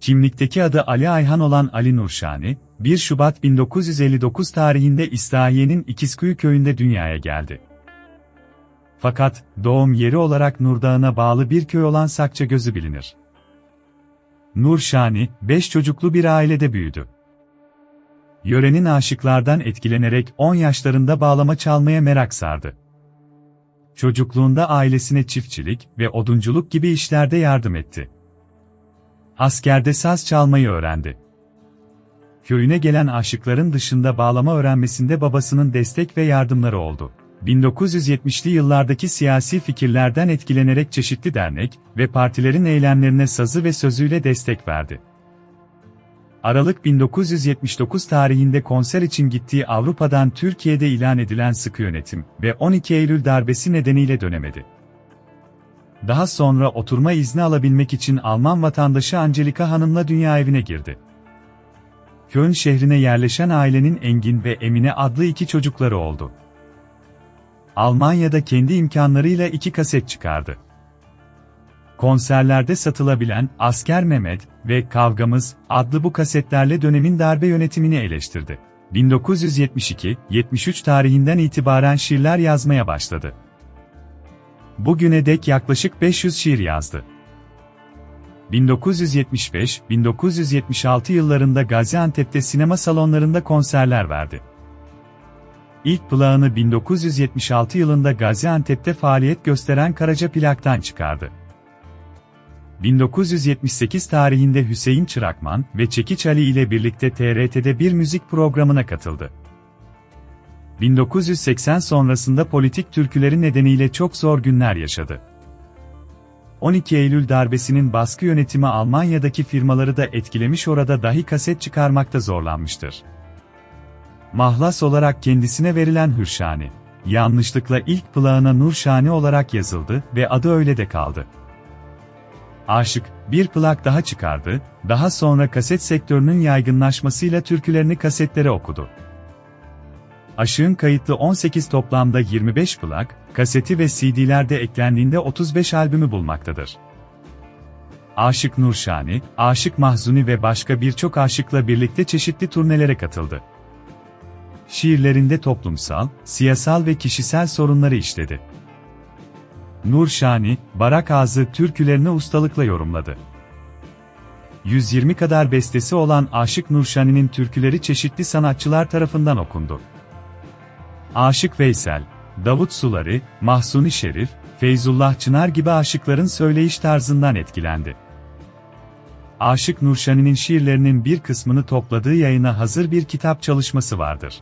Kimlikteki adı Ali Ayhan olan Ali Nurşani, 1 Şubat 1959 tarihinde İslahiye'nin İkizkuyu köyünde dünyaya geldi. Fakat, doğum yeri olarak Nurdağ'ına bağlı bir köy olan Sakçagözü bilinir. Nurşani, 5 çocuklu bir ailede büyüdü. Yörenin aşıklardan etkilenerek 10 yaşlarında bağlama çalmaya merak sardı. Çocukluğunda ailesine çiftçilik ve odunculuk gibi işlerde yardım etti. Askerde saz çalmayı öğrendi. Köyüne gelen aşıkların dışında bağlama öğrenmesinde babasının destek ve yardımları oldu. 1970'li yıllardaki siyasi fikirlerden etkilenerek çeşitli dernek ve partilerin eylemlerine sazı ve sözüyle destek verdi. Aralık 1979 tarihinde konser için gittiği Avrupa'dan Türkiye'de ilan edilen sıkı yönetim ve 12 Eylül darbesi nedeniyle dönemedi. Daha sonra oturma izni alabilmek için Alman vatandaşı Angelika Hanım'la dünya evine girdi. Köln şehrine yerleşen ailenin Engin ve Emine adlı iki çocukları oldu. Almanya'da kendi imkanlarıyla iki kaset çıkardı. Konserlerde satılabilen Asker Mehmet ve Kavgamız adlı bu kasetlerle dönemin darbe yönetimini eleştirdi. 1972-73 tarihinden itibaren şiirler yazmaya başladı. Bugüne dek yaklaşık 500 şiir yazdı. 1975-1976 yıllarında Gaziantep'te sinema salonlarında konserler verdi. İlk plağını 1976 yılında Gaziantep'te faaliyet gösteren Karaca Plak'tan çıkardı. 1978 tarihinde Hüseyin Çırakman ve Çekiç Ali ile birlikte TRT'de bir müzik programına katıldı. 1980 sonrasında politik türküleri nedeniyle çok zor günler yaşadı. 12 Eylül darbesinin baskı yönetimi Almanya'daki firmaları da etkilemiş orada dahi kaset çıkarmakta zorlanmıştır. Mahlas olarak kendisine verilen Hürşani, yanlışlıkla ilk plağına Nurşani olarak yazıldı ve adı öyle de kaldı. Aşık, bir plak daha çıkardı, daha sonra kaset sektörünün yaygınlaşmasıyla türkülerini kasetlere okudu. Aşığın kayıtlı 18 toplamda 25 plak, kaseti ve CD'lerde eklendiğinde 35 albümü bulmaktadır. Aşık Nurşani, Aşık Mahzuni ve başka birçok aşıkla birlikte çeşitli turnelere katıldı. Şiirlerinde toplumsal, siyasal ve kişisel sorunları işledi. Nurşani, Barak Ağzı türkülerini ustalıkla yorumladı. 120 kadar bestesi olan Aşık Nurşani'nin türküleri çeşitli sanatçılar tarafından okundu. Aşık Veysel, Davut Suları, Mahsuni Şerif, Feyzullah Çınar gibi aşıkların söyleyiş tarzından etkilendi. Aşık Nurşani'nin şiirlerinin bir kısmını topladığı yayına hazır bir kitap çalışması vardır.